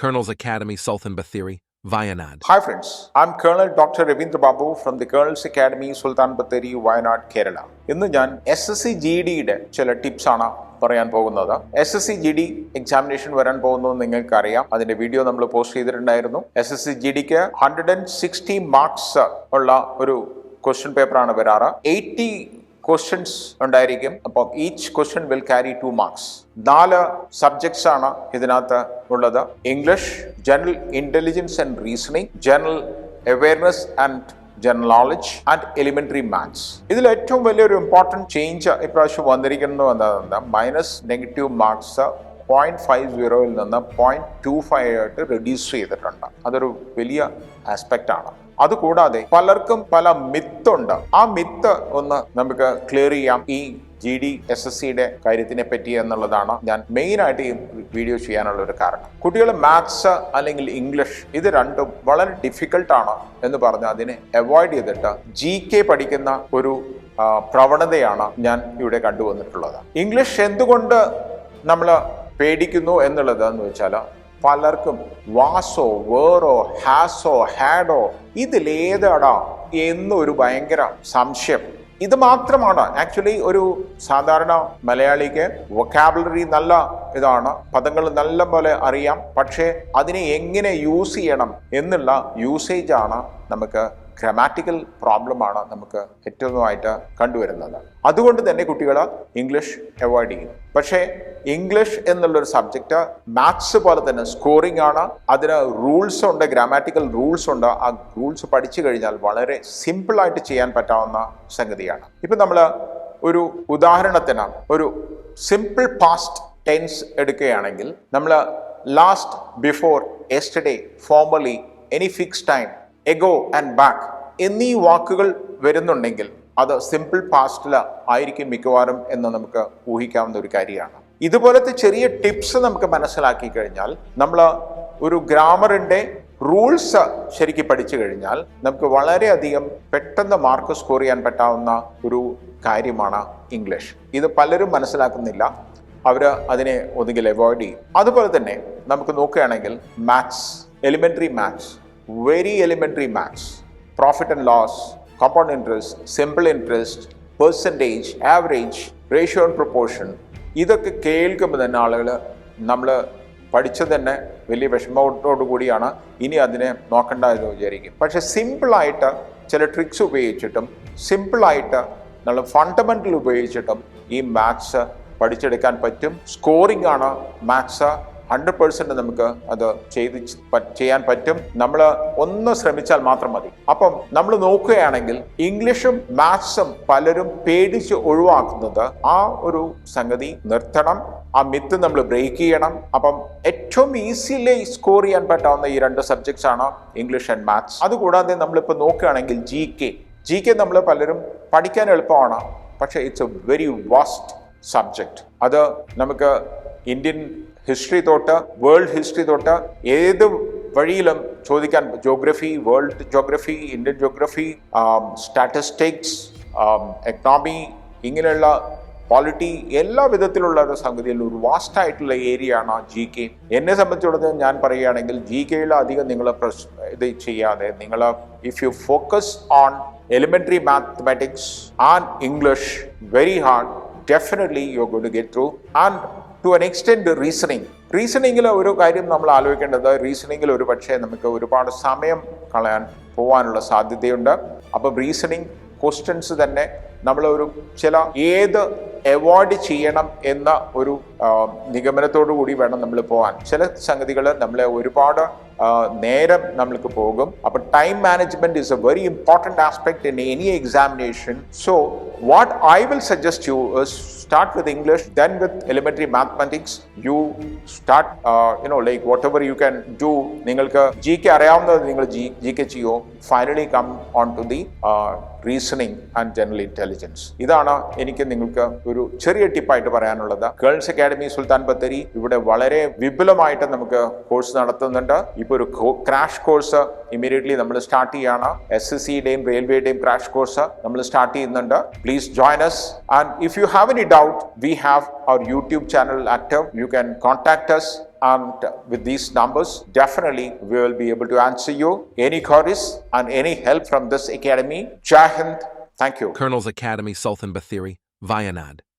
Colonel's Academy, Sultan Bathiri, Vayanad. Hi friends, I'm Colonel Dr. Ravindra Babu from the Colonel's Academy, Sultan Bathiri, Wayanad Kerala. ഇന്ന് ഞാൻ S S C G ഡിയുടെ ചില ടിപ്സാണ് പറയാൻ പോകുന്നത് S S C G D examination വരാൻ പോകുന്നത് നിങ്ങൾക്കറിയാം അതിന്റെ വീഡിയോ നമ്മൾ പോസ്റ്റ് ചെയ്തിട്ടുണ്ടായിരുന്നു എസ് എസ് സി ജി ഡിക്ക് ഹൺഡ്രഡ് ആൻഡ് സിക്സ്റ്റി മാർക്സ് ഉള്ള ഒരു ക്വസ്റ്റ്യൻ പേപ്പറാണ് വരാറ് എയ്റ്റി ക്വസ്റ്റ്യൻസ് ഉണ്ടായിരിക്കും. അപ്പോൾ each question will carry two marks നാല് സബ്ജക്ട്സ് ആണ് ഇതിനകത്ത് ഉള്ളത്. English general intelligence and reasoning general awareness and general knowledge and elementary maths ഇതിൽ ഏറ്റവും വലിയൊരു ഇമ്പോർട്ടന്റ് ചേഞ്ച് ഇപ്രാവശ്യം വന്നിരിക്കുന്നു എന്താ minus negative marks point five സീറോയിൽ നിന്ന് പോയിന്റ് ടു ഫൈവ് ആയിട്ട് റെഡ്യൂസ് ചെയ്തിട്ടുണ്ട്. അതൊരു വലിയ ആസ്പെക്റ്റ് ആണ്. അതുകൂടാതെ പലർക്കും പല മിത്തുണ്ട്. ആ മിത്ത് ഒന്ന് നമുക്ക് ക്ലിയർ ചെയ്യാം. ഈ ജി ഡി എസ് എസ് സിയുടെ കാര്യത്തിനെ പറ്റി എന്നുള്ളതാണ് ഞാൻ മെയിൻ ആയിട്ട് ഈ വീഡിയോ ചെയ്യാനുള്ള ഒരു കാരണം. കുട്ടികൾ മാത്സ് അല്ലെങ്കിൽ ഇംഗ്ലീഷ് ഇത് രണ്ടും വളരെ ഡിഫിക്കൽട്ടാണ് എന്ന് പറഞ്ഞ് അതിനെ അവോയ്ഡ് ചെയ്തിട്ട് ജി കെ പഠിക്കുന്ന ഒരു പ്രവണതയാണ് ഞാൻ ഇവിടെ കണ്ടുവന്നിട്ടുള്ളത്. ഇംഗ്ലീഷ് എന്തുകൊണ്ട് നമ്മൾ പേടിക്കുന്നു എന്നുള്ളത് എന്ന് വെച്ചാൽ പലർക്കും വാസോ വേറോ ഹാസോ ഹാഡോ ഇതിലേതാടാ എന്നൊരു ഭയങ്കര സംശയം. ഇത് മാത്രമാണ്. ആക്ച്വലി ഒരു സാധാരണ മലയാളിക്ക് വൊക്കാബുലറി നല്ല ഇതാണ്. പദങ്ങൾ നല്ല പോലെ അറിയാം. പക്ഷേ അതിനെ എങ്ങനെ യൂസ് ചെയ്യണം എന്നുള്ള യൂസേജ് ആണ് നമുക്ക് ഗ്രാമാറ്റിക്കൽ പ്രോബ്ലമാണ് നമുക്ക് ഏറ്റവുമായിട്ട് കണ്ടുവരുന്നത്. അതുകൊണ്ട് തന്നെ കുട്ടികൾ ഇംഗ്ലീഷ് അവോയ്ഡ് ചെയ്യും. പക്ഷേ ഇംഗ്ലീഷ് എന്നുള്ളൊരു സബ്ജക്റ്റ് മാത്സ് പോലെ തന്നെ സ്കോറിംഗ് ആണ്. അതിന് റൂൾസ് ഉണ്ട് ഗ്രാമാറ്റിക്കൽ റൂൾസ് ഉണ്ട്. ആ റൂൾസ് പഠിച്ചു കഴിഞ്ഞാൽ വളരെ സിമ്പിളായിട്ട് ചെയ്യാൻ പറ്റാവുന്ന സംഗതിയാണ്. ഇപ്പം നമ്മൾ ഒരു ഉദാഹരണത്തിന് ഒരു സിമ്പിൾ പാസ്റ്റ് ടെൻസ് എടുക്കുകയാണെങ്കിൽ നമ്മൾ last before yesterday formerly any fix time ago and back എന്നീ വാക്കുകൾ വരുന്നുണ്ടെങ്കിൽ അത് സിമ്പിൾ പാസ്റ്റിൽ ആയിരിക്കും മിക്കവാറും എന്ന് നമുക്ക് ഊഹിക്കാവുന്ന ഒരു കാര്യമാണ്. ഇതുപോലത്തെ ചെറിയ ടിപ്സ് നമുക്ക് മനസ്സിലാക്കി കഴിഞ്ഞാൽ നമ്മൾ ഒരു ഗ്രാമറിന്റെ റൂൾസ് ശരിക്കും പഠിച്ചു കഴിഞ്ഞാൽ നമുക്ക് വളരെയധികം പെട്ടെന്ന് മാർക്ക് സ്കോർ ചെയ്യാൻ പറ്റാവുന്ന ഒരു കാര്യമാണ് ഇംഗ്ലീഷ് ഇത് പലരും മനസ്സിലാക്കുന്നില്ല. അവർ അതിനെ ഒന്നുകിൽ അവോയ്ഡ് ചെയ്യും. അതുപോലെ തന്നെ നമുക്ക് നോക്കുകയാണെങ്കിൽ maths elementary maths very elementary maths profit and loss compound interest simple interest percentage average ratio and proportion ഇതൊക്കെ കേൾക്കുമ്പോൾ തന്നെ ആളുകൾ നമ്മൾ പഠിച്ചത് തന്നെ വലിയ വിഷമത്തോടു കൂടിയാണ് ഇനി അതിനെ നോക്കണ്ട എന്ന് വിചാരിക്കും. പക്ഷേ സിമ്പിളായിട്ട് ചില ട്രിക്സ് ഉപയോഗിച്ചിട്ടും സിമ്പിളായിട്ട് നമ്മൾ ഫണ്ടമെന്റൽ ഉപയോഗിച്ചിട്ടും ഈ മാത്സ് പഠിച്ചെടുക്കാൻ പറ്റും. സ്കോറിംഗ് ആണ് മാത്സ് ഹൺഡ്രഡ് പേഴ്സന്റ് നമുക്ക് അത് ചെയ്ത് ചെയ്യാൻ പറ്റും. നമ്മൾ ഒന്ന് ശ്രമിച്ചാൽ മാത്രം മതി. അപ്പം നമ്മൾ നോക്കുകയാണെങ്കിൽ ഇംഗ്ലീഷും മാത്സും പലരും പേടിച്ച് ഒഴിവാക്കുന്നത് ആ ഒരു സംഗതി നിർത്തണം. ആ മിത്ത് നമ്മൾ ബ്രേക്ക് ചെയ്യണം. അപ്പം ഏറ്റവും ഈസിലി സ്കോർ ചെയ്യാൻ പറ്റാവുന്ന ഈ രണ്ട് സബ്ജക്ട്സ് ആണ് ഇംഗ്ലീഷ് ആൻഡ് മാത്സ് അതുകൂടാതെ നമ്മളിപ്പോൾ നോക്കുകയാണെങ്കിൽ ജി കെ ജി കെ നമ്മൾ പലരും പഠിക്കാൻ എളുപ്പമാണ്. പക്ഷേ it's a very vast subject അത് നമുക്ക് ഇന്ത്യൻ ഹിസ്റ്ററി തൊട്ട് വേൾഡ് ഹിസ്റ്ററി തൊട്ട് ഏത് വഴിയിലും ചോദിക്കാൻ geography world geography Indian geography statistics economy ഇങ്ങനെയുള്ള പോളിറ്റി എല്ലാ വിധത്തിലുള്ള ഒരു സംഗതിയിൽ ഒരു വാസ്റ്റ് ആയിട്ടുള്ള ഏരിയ ആണ് ജി കെ എന്നെ സംബന്ധിച്ചിടത്തോളം ഞാൻ പറയുകയാണെങ്കിൽ ജി കെയിൽ അധികം നിങ്ങൾ ഇത് ചെയ്യാതെ നിങ്ങൾ if you focus on elementary mathematics and English very hard definitely you good get through and to an extent reasoning റീസണിങ്ങിൽ ഒരു കാര്യം നമ്മൾ ആലോചിക്കേണ്ടത് റീസണിങ്ങിൽ ഒരു പക്ഷേ നമുക്ക് ഒരുപാട് സമയം കളയാൻ പോകാനുള്ള സാധ്യതയുണ്ട്. അപ്പം റീസണിങ് ക്വസ്റ്റ്യൻസ് തന്നെ നമ്മൾ ഒരു ചില ഏത് അവോയ്ഡ് ചെയ്യണം എന്ന ഒരു നിഗമനത്തോടു കൂടി വേണം നമ്മൾ പോകാൻ ചില സംഗതികൾ നമ്മളെ ഒരുപാട് നേരം നമ്മൾക്ക് പോകും. അപ്പോൾ time management is a very important aspect in any examination so what I will suggest you start with English then with elementary mathematics you start you know like whatever you can do. നിങ്ങൾക്ക് G K അറിയാവുന്നത് നിങ്ങൾ G G K ചെയ്യോ? Finally come on to the reasoning and general intelligence ഇതാണ് എനിക്ക് നിങ്ങൾക്ക് ഒരു ചെറിയ ടിപ്പായിട്ട് പറയാനുള്ളത്. ഗേൾസ് അക്കാഡമി സുൽത്താൻ ബത്തേരി ഇവിടെ വളരെ വിപുലമായിട്ട് നമുക്ക് കോഴ്സ് നടത്തുന്നുണ്ട്. ഇപ്പോൾ ഒരു ക്രാഷ് കോഴ്സ് ഇമ്മീഡിയറ്റ്ലി നമ്മൾ സ്റ്റാർട്ട് ചെയ്യാണ് എസ് എസ് സിയുടെയും റെയിൽവേയുടെയും ക്രാഷ് കോഴ്സ് നമ്മൾ സ്റ്റാർട്ട് ചെയ്യുന്നുണ്ട് please join us and if you have any doubt we have our youtube channel active you can contact us and with these numbers, definitely we will be able to answer you. Any queries and any help from this academy, Jai Hind. Thank you. Colonel's Academy, Sultan Bathiri, Wayanad.